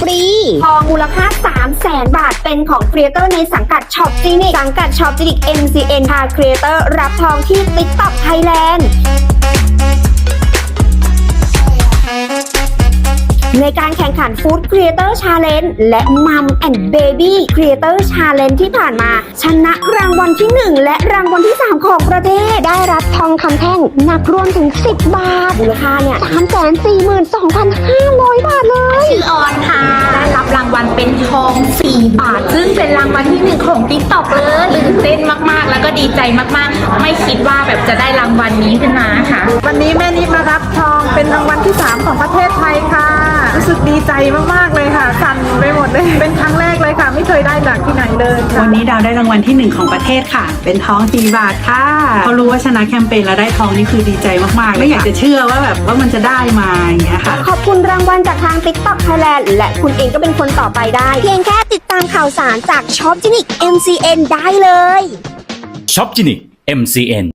ฟรี ทองมูลค่า 3 0 0แสนบาท เป็นของครีเอเตอร์ในสังกัดช็อปจินิกสังกัดช็อปจินิก MCN พาครีเอเตอร์รับทองที่ TikTok Thailand ในการแข่งขัน Food Creator Challenge และ Mom and Baby Creator Challenge ที่ผ่านมา ชนะรางวัลที่ 1 และรางวัลที่ 3 ของประเทศ ได้รับทองคำแท่งหนักรวมถึง 10 บาท มูลค่าเนี่ย342,500 บาทเลยชื่อออน เป็นทอง 4 บาท ซึ่งเป็นรางวัลที่หนึ่งของ t ิ k t o k เลยตื่นเต้นมากๆ แล้วก็ดีใจมากๆ ไม่คิดว่าแบบจะได้รางวัลนี้ขึ้นมาค่ะ วันนี้แม่นิดมารับทองเป็นรางวัลที่ 3 ของประเทศไทยค่ะ รู้สึกดีใจมากๆเลยค่ะสั่นไปหมดเลยเป็นครั้งแรกเลยค่ะ ไม่เคยได้จากที่ไหนเลยค่ะ วันนี้ดาวได้รางวัลที่หนึ่งของประเทศค่ะ เป็นทองสี่บาทค่ะเขารู้ว่าชนะแคมเปญแล้วได้ทองนี่คือดีใจมากๆ ไม่อยากจะเชื่อว่าแบบว่ามันจะได้มาอย่างเงี้ยค่ะ ขอบคุณรางวัลจากทาง TikTok Thailand และคุณเองก็เป็นคนต่อไปได้ เพียงแค่ติดตามข่าวสารจากช็อปจินิก MCN ได้เลยช็อปจินิก MCN